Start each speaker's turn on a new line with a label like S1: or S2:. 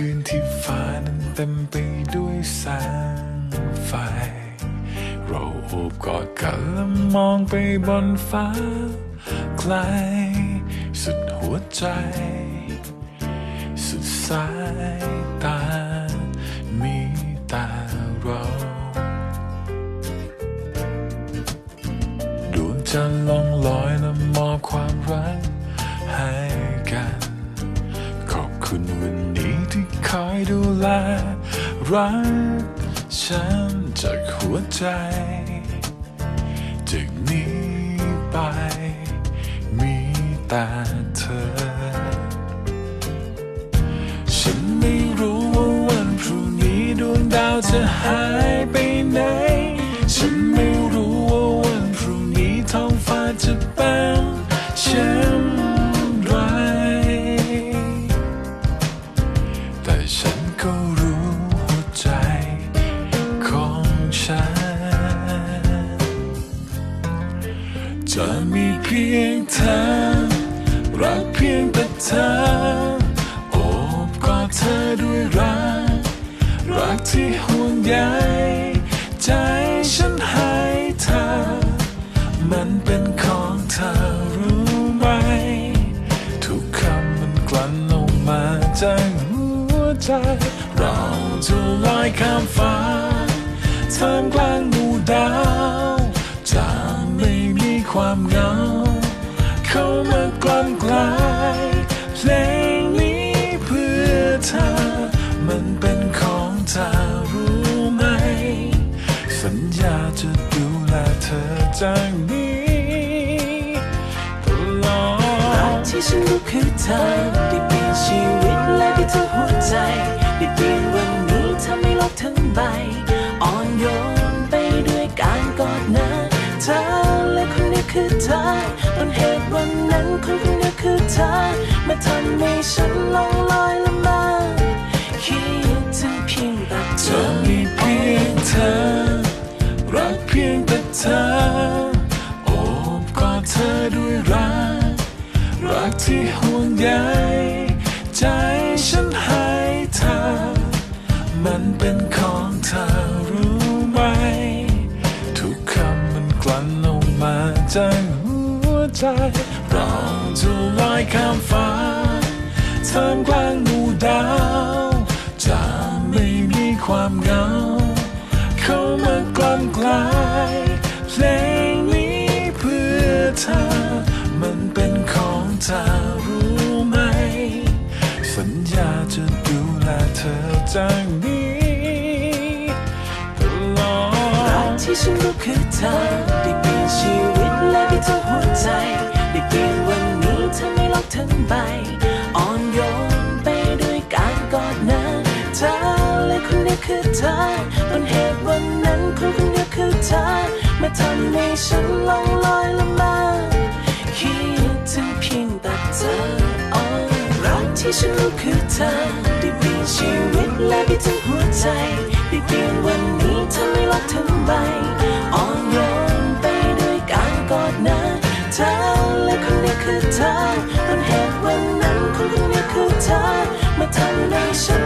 S1: คืนที่ฟ้านั้นเต็มไปด้วยแสงไฟ เราโอบกอดกันและมองไปบนฟ้าไกล สุดหัวใจ สุดสาย รักฉันจากหัวใจจากนี้ไป มีแต่เธอ ฉันไม่รู้ว่าวันพรุ่งนี้ดวงดาวจะหายไป เพียงเธอ รักเพียงแต่เธอ โอบกอดเธอด้วยรัก รักที่ห่วงใยใจฉันให้เธอ มันเป็นของเธอรู้ไหม ทุกคำมันกลั่นออกมาจากหัวใจ เราจะลอยข้ามฟ้าท่ามกลางหมู่ดาว ความเหงา เข้ามากลั่นกลายเพลงนี้เพื่อเธอ มันเป็นของเธอรู้ไหม สัญญาจะดูแลเธอจากนี้ตลอรัดกท
S2: ี่ฉันรู้คือเธอได้เปลี่ยนชีวิตและได้ทั้งหัวใจได้เปลี่ยนวันนี้ทำให้โลกทั้งใบ นั้นคนคนนี้คือเธอมาทำให้ฉันลงลอยละมาคิดถึงเพียงแต่เธอมี
S1: เพียงเธอ รักเพียงแต่เธอโอบกอดเธอด้วยรัก รักที่ห่วงใยใจฉันให้เธอ มันเป็นของเธอรู้ไหม ทุกคำมันกลั่นออกมาจากหัว ใจเราจะลอยข้ามฟ้าท่ามกลางหมู่ดาว จะไม่มีความเหงา เข้ามากลั่นกลายเพลงนี้เพื่อเธอ มันเป็นของเธอรู้ไหม สัญญาจะดูแลเธอจากนี้ตลอรักดท
S2: ี่ฉันรู้คือเธอ คือเธอต้นเหตุวันนั้นคนคนนี้คือเธอมาทำให้ฉันลองลอยละมาคิดถึงเพียงแต่เธออรักที่ฉันรู้คือเธอได้เปลี่ยนชีวิตและไปถึงหัวใจได้เปลี่ยนวันนี้ทำให้รักทั้งใบอ้อนโยนไปด้วยการกอดนะเธอและคนนี้คือเธอต้นเหตุวันนั้นคนคนนี้คือเธอมาทำให้ฉัน